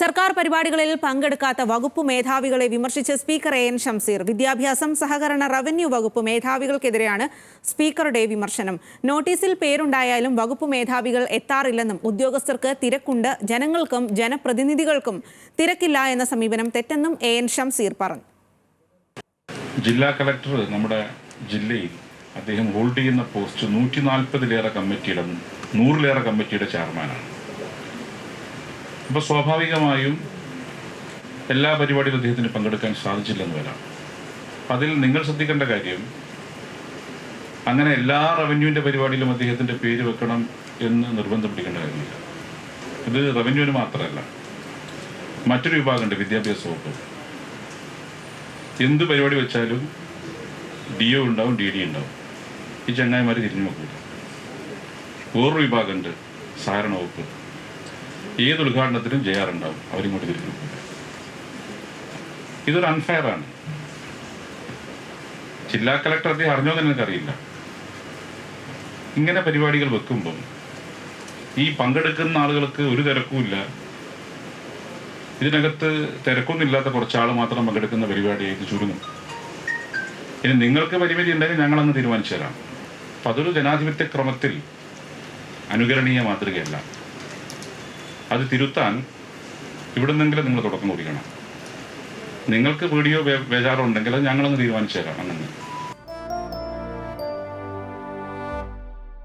സർക്കാർ പരിപാടികളിൽ പങ്കെടുക്കാത്ത വകുപ്പ് മേധാവികളെ വിമർശിച്ച് സ്പീക്കർ എ എൻ ഷംസീർ വിദ്യാഭ്യാസം സഹകരണ റവന്യൂ വകുപ്പ് മേധാവികൾക്കെതിരെയാണ് സ്പീക്കറുടെ വിമർശനം. നോട്ടീസിൽ പേരുണ്ടായാലും വകുപ്പ് മേധാവികൾ എത്താറില്ലെന്നും ഉദ്യോഗസ്ഥർക്ക് തിരക്കുണ്ട് ജനങ്ങൾക്കും ജനപ്രതിനിധികൾക്കും തിരക്കില്ല എന്ന സമീപനം തെറ്റെന്നും എ എൻ ഷംസീർ പറഞ്ഞു. ജില്ലാ കളക്ടർ നമ്മുടെ ജില്ലയിൽ അദ്ദേഹം ഹോൾഡ് ചെയ്യുന്ന പോസ്റ്റ് നൂറ്റി നാൽപ്പതിലേറെ കമ്മിറ്റിയുടെ നൂറിലേറെ കമ്മിറ്റിയുടെ ചെയർമാനാണ്. അപ്പോൾ സ്വാഭാവികമായും എല്ലാ പരിപാടിയിലും അദ്ദേഹത്തിന് പങ്കെടുക്കാൻ സാധിച്ചില്ലെന്ന് വരാം. അതിൽ നിങ്ങൾ ശ്രദ്ധിക്കേണ്ട കാര്യം അങ്ങനെ എല്ലാ റവന്യൂവിന്റെ പരിപാടിയിലും അദ്ദേഹത്തിന്റെ പേര് വെക്കണം എന്ന് നിർബന്ധം പിടിക്കേണ്ട കാര്യമില്ല. ഇത് റവന്യൂവിന് മാത്രമല്ല മറ്റൊരു വിഭാഗമുണ്ട് വിദ്യാഭ്യാസ വകുപ്പ്. എന്ത് പരിപാടി വെച്ചാലും ഡി ഒ ഉണ്ടാവും ഡി ഡി ഉണ്ടാവും. ഈ ചങ്ങായിമാർ തിരിഞ്ഞു നോക്കില്ല. വേറൊരു വിഭാഗമുണ്ട് സഹകരണ വകുപ്പ്. ഏത് ഉദ്ഘാടനത്തിനും ചെയ്യാറുണ്ടാവും. അവരിങ്ങോട്ട് നോക്കില്ല ഇതൊരു അൺഫെയർ ആണ്. ജില്ലാ കളക്ടർ അദ്ദേഹം അറിഞ്ഞോ എന്ന് എനിക്കറിയില്ല. ഇങ്ങനെ പരിപാടികൾ വെക്കുമ്പം ഈ പങ്കെടുക്കുന്ന ആളുകൾക്ക് ഒരു തിരക്കുമില്ല ഇതിനകത്ത് തിരക്കൊന്നുമില്ലാത്ത കുറച്ചാൾ മാത്രം പങ്കെടുക്കുന്ന പരിപാടിയായിട്ട് ചുരുങ്ങും. ഇനി നിങ്ങൾക്ക് പരിമിതി ഉണ്ടെങ്കിൽ ഞങ്ങളങ്ങ് തീരുമാനിച്ചു തരാം. അപ്പം അതൊരു ജനാധിപത്യ ക്രമത്തിൽ അനുകരണീയ മാതൃകയല്ല. അത് തിരുത്താൻ ഇവിടെ നിന്നെങ്കിലും നിങ്ങൾ തുടക്കം കുറിക്കണം. നിങ്ങൾക്ക് വീഡിയോ ബേജാറോ ഉണ്ടെങ്കിൽ അത് ഞങ്ങളൊന്ന് തീരുമാനിച്ചേക്കാം. അങ്ങനെ.